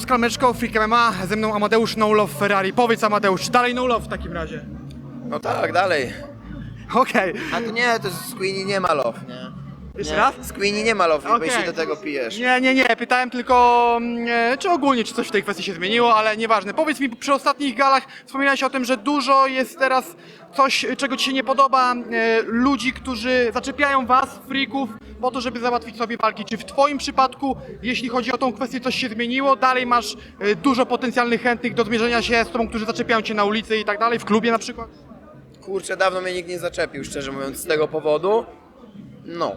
Z klameczką Freak MMA, ze mną Amadeusz No Love Ferrari. Powiedz Amadeusz, dalej No Love w takim razie. No tak, dalej. Okej. A to nie, to z Queenie nie ma love, nie? Jeszcze nie. raz? Z Queenie nie ma love, Okej. jeśli do tego pijesz. Nie, nie, nie, pytałem tylko, mm, e, czy ogólnie, czy coś w tej kwestii się zmieniło, ale nieważne. Powiedz mi, przy ostatnich galach wspominałeś o tym, że dużo jest teraz coś, czego ci się nie podoba, e, ludzi, którzy zaczepiają was, freaków, po to, żeby załatwić sobie walki. Czy w twoim przypadku, jeśli chodzi o tą kwestię, coś się zmieniło? Dalej masz e, dużo potencjalnych chętnych do zmierzenia się z tobą, którzy zaczepiają cię na ulicy i tak dalej, w klubie na przykład? Kurczę, dawno mnie nikt nie zaczepił, szczerze mówiąc, z tego powodu. No.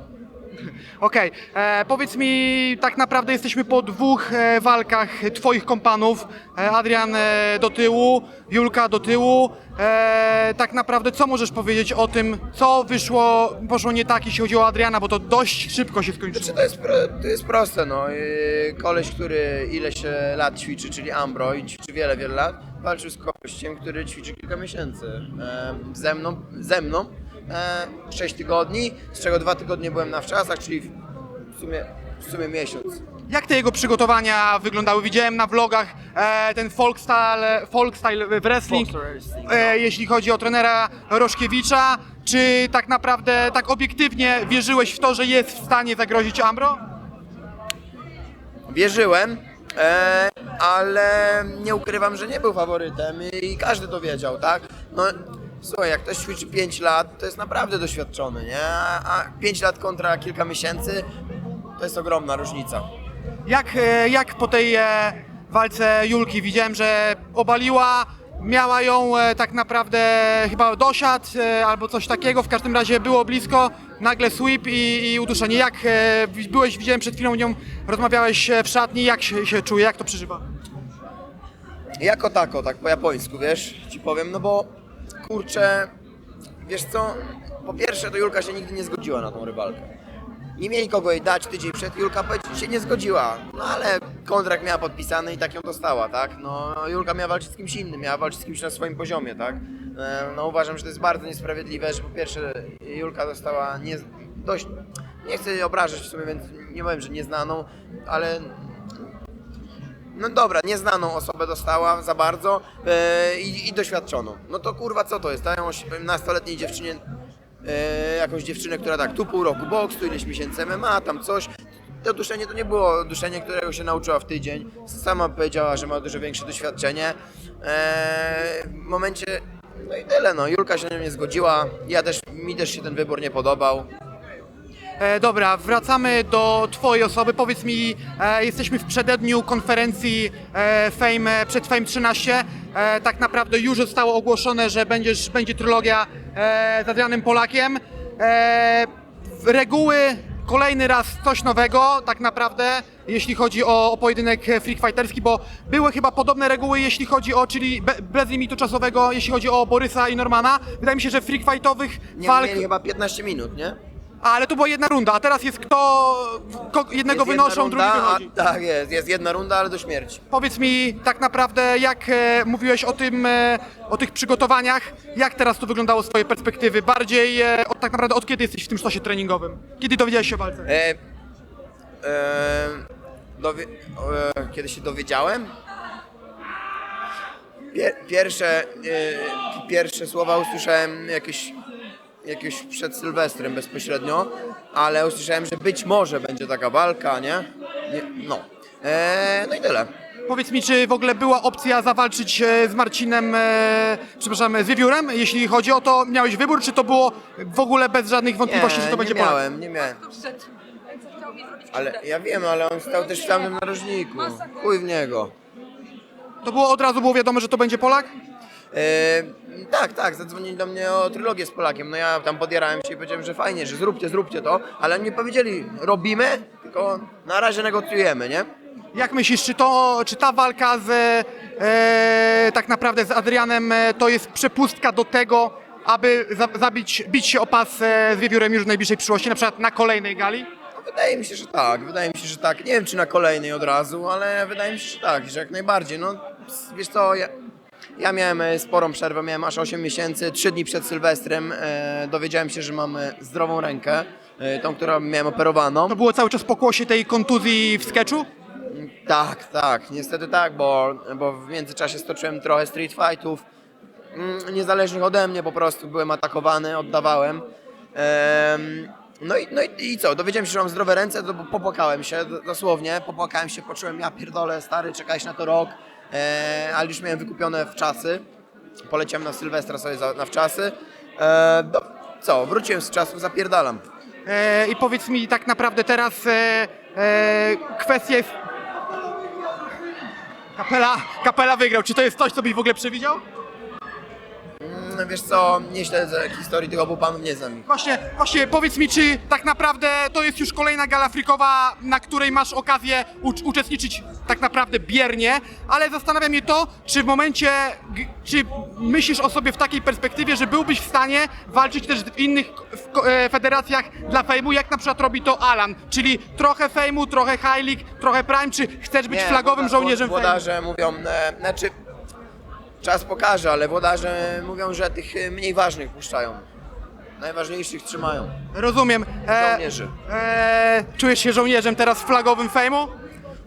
Okej, e, powiedz mi, tak naprawdę jesteśmy po dwóch e, walkach twoich kompanów. E, Adrian e, do tyłu, Julka do tyłu. E, tak naprawdę co możesz powiedzieć o tym, co wyszło, poszło nie tak, jeśli chodzi o Adriana, bo to dość szybko się skończyło. Znaczy to jest, to jest proste, no. Yy, Koleś, który ileś e, lat ćwiczy, czyli Ambro i ćwiczy wiele, wiele lat, walczył z koleściem, który ćwiczy kilka miesięcy. E, ze mną, ze mną e, 6 tygodni, z czego dwa tygodnie byłem na wczasach, czyli w sumie, w sumie miesiąc. Jak te jego przygotowania wyglądały? Widziałem na vlogach e, ten folk style, folk style w wrestling. E, jeśli chodzi o trenera Roszkiewicza, czy tak naprawdę, tak obiektywnie wierzyłeś w to, że jest w stanie zagrozić Ambro? Wierzyłem, e, ale nie ukrywam, że nie był faworytem i każdy to wiedział, tak? No, słuchaj, jak ktoś ćwiczy 5 lat, to jest naprawdę doświadczony, nie? A 5 lat kontra kilka miesięcy, to jest ogromna różnica. Jak, e, jak po tej e, walce Julki widziałem, że obaliła, miała ją e, tak naprawdę chyba dosiad e, albo coś takiego, w każdym razie było blisko, nagle sweep i, i uduszenie. Jak e, wi- byłeś, widziałem przed chwilą nią, rozmawiałeś e, w szatni, jak się, się czuje, jak to przeżywa? Jako tako, tak po japońsku, wiesz, ci powiem, no bo kurczę, wiesz co, po pierwsze to Julka się nigdy nie zgodziła na tą rywalkę. Nie mieli kogo jej dać tydzień przed, Julka się nie zgodziła, no ale kontrakt miała podpisany i tak ją dostała, tak? No Julka miała walczyć z kimś innym, miała walczyć z kimś na swoim poziomie, tak? E, No uważam, że to jest bardzo niesprawiedliwe, że po pierwsze Julka dostała nie, dość, nie chcę jej obrażać w sumie, więc nie powiem, że nieznaną, ale no dobra, nieznaną osobę dostała za bardzo e, i, i doświadczoną. No to kurwa co to jest? Dają 18-letniej dziewczynie e, jakąś dziewczynę, która tak tu pół roku boks, tu ileś miesięcy MMA, tam coś. To duszenie to nie było duszenie, którego się nauczyła w tydzień. Sama powiedziała, że ma dużo większe doświadczenie. E, w momencie, no i tyle no, Julka się na nie zgodziła, ja też, mi też się ten wybór nie podobał. E, dobra, wracamy do Twojej osoby. Powiedz mi, e, jesteśmy w przededniu konferencji e, Fame, przed Fame 13. E, tak naprawdę już zostało ogłoszone, że będziesz, będzie trylogia e, z Adrianem Polakiem. E, reguły, kolejny raz coś nowego, tak naprawdę, jeśli chodzi o, o pojedynek freak fighterski, bo były chyba podobne reguły, jeśli chodzi o, czyli be, bez limitu czasowego, jeśli chodzi o Borysa i Normana. Wydaje mi się, że freak fightowych Nie walk... mieli chyba 15 minut, nie? Ale to była jedna runda, a teraz jest kto, ko, jednego Jest jedna wynoszą, runda, drugi wychodzi. A, tak jest, jest jedna runda, ale do śmierci. Powiedz mi tak naprawdę, jak e, mówiłeś o tym, e, o tych przygotowaniach, jak teraz to wyglądało z twojej perspektywy? Bardziej e, od, tak naprawdę od kiedy jesteś w tym stosie treningowym? Kiedy dowiedziałeś się o walce? E, e, dowie, e, kiedy się dowiedziałem? Pier, pierwsze, e, pierwsze słowa usłyszałem jakieś, jakieś przed Sylwestrem bezpośrednio, ale usłyszałem, że być może będzie taka walka, nie? nie no. E, no i tyle. Powiedz mi, czy w ogóle była opcja zawalczyć e, z Marcinem, e, przepraszam, z Wiewiórem? Jeśli chodzi o to, miałeś wybór, czy to było w ogóle bez żadnych wątpliwości, że to nie będzie Polak? miałem, nie miałem. Ale ja wiem, ale on stał też w samym narożniku. Chuj w niego. To było od razu było wiadomo, że to będzie Polak? E, tak, tak, zadzwonili do mnie o trylogię z Polakiem. No ja tam podjarałem się i powiedziałem, że fajnie, że zróbcie, zróbcie to, ale oni nie powiedzieli robimy, tylko na razie negocjujemy, nie? Jak myślisz, czy, to, czy ta walka z, e, tak naprawdę z Adrianem e, to jest przepustka do tego, aby za, zabić, bić się o pas e, z Wiewiórem już w najbliższej przyszłości, na przykład na kolejnej gali? No, wydaje mi się, że tak, wydaje mi się, że tak. Nie wiem, czy na kolejnej od razu, ale wydaje mi się, że tak, że jak najbardziej. No, wiesz co, ja, ja miałem e, sporą przerwę, miałem aż 8 miesięcy, 3 dni przed Sylwestrem e, dowiedziałem się, że mam zdrową rękę, e, tą, którą miałem operowaną. To było cały czas pokłosie tej kontuzji w sketchu? Tak, tak, niestety tak, bo, bo w międzyczasie stoczyłem trochę street fightów, mm, niezależnych ode mnie po prostu, byłem atakowany, oddawałem. Em, no i, no i, i co, dowiedziałem się, że mam zdrowe ręce, to popłakałem się, d- dosłownie, popłakałem się, poczułem, ja pierdolę, stary, czekałeś na to rok, e, ale już miałem wykupione w czasy, poleciałem na Sylwestra sobie za, na wczasy, e, do, co, wróciłem z czasów, zapierdalam. E, I powiedz mi tak naprawdę teraz e, e, kwestia jest... Kapela, kapela wygrał. Czy to jest coś, co byś w ogóle przewidział? Mm, Wiesz co, nie śledzę historii tych obu panów, nie znam ich. Właśnie, właśnie powiedz mi, czy tak naprawdę to jest już kolejna gala frikowa, na której masz okazję ucz- uczestniczyć tak naprawdę biernie, ale zastanawia mnie to, czy w momencie, g- czy myślisz o sobie w takiej perspektywie, że byłbyś w stanie walczyć też w innych w, ko- e, federacjach dla fejmu, jak na przykład robi to Alan, czyli trochę fejmu, trochę High League, trochę Prime, czy chcesz być flagowym żołnierzem fejmu? Włodarze mówią, e, znaczy czas pokaże, ale włodarze mówią, że tych e, mniej ważnych puszczają. Najważniejszych trzymają. Rozumiem. E, Żołnierzy. e, czujesz się żołnierzem teraz flagowym fejmu?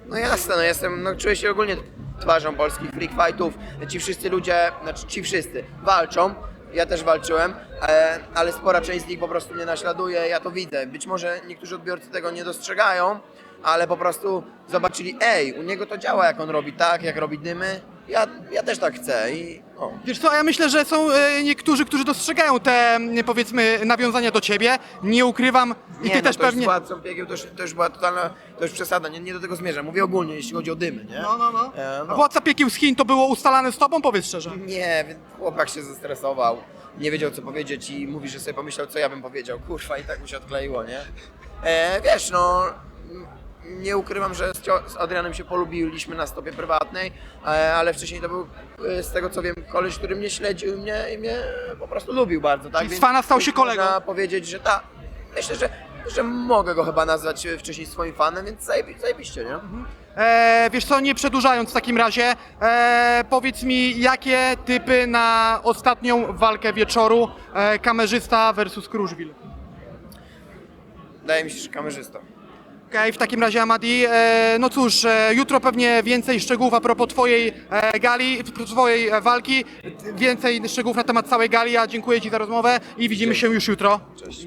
No jasne, no jestem, no czuję się ogólnie twarzą polskich freak fightów. Ci wszyscy ludzie, znaczy ci wszyscy walczą. Ja też walczyłem, e, ale spora część z nich po prostu mnie naśladuje, ja to widzę. Być może niektórzy odbiorcy tego nie dostrzegają, ale po prostu zobaczyli, ej, u niego to działa, jak on robi tak, jak robi dymy. Ja, ja też tak chcę i no. Wiesz co, ja myślę, że są e, niektórzy, którzy dostrzegają te, m, powiedzmy, nawiązania do ciebie. Nie ukrywam i ty no, też to już pewnie... Władcą piekieł to już, to już była totalna, to już przesada, nie, nie do tego zmierzam. Mówię ogólnie, jeśli chodzi o dymy, nie? No, no, no. E, no. Władca piekieł z Chin to było ustalane z tobą, powiedz szczerze. Nie, więc chłopak się zestresował, nie wiedział co powiedzieć i mówi, że sobie pomyślał, co ja bym powiedział. Kurwa, i tak mu się odkleiło, nie? E, wiesz, no, nie ukrywam, że z, Adrianem się polubiliśmy na stopie prywatnej, e, ale wcześniej to był, e, z tego co wiem, koleś, który mnie śledził mnie, i mnie po prostu lubił bardzo, tak? Czyli z fana stał się kolegą. Można powiedzieć, że tak. Myślę, że, że mogę go chyba nazwać e, wcześniej swoim fanem, więc zajebi- zajebiście, nie? E, wiesz co, nie przedłużając w takim razie, e, powiedz mi, jakie typy na ostatnią walkę wieczoru e, kamerzysta versus Kruszwil? Wydaje mi się, że kamerzysta. Okej, w takim razie Amadi, e, no cóż, e, jutro pewnie więcej szczegółów a propos twojej e, gali, twojej e, walki, więcej szczegółów na temat całej gali, a dziękuję Ci za rozmowę i widzimy się już jutro. Cześć.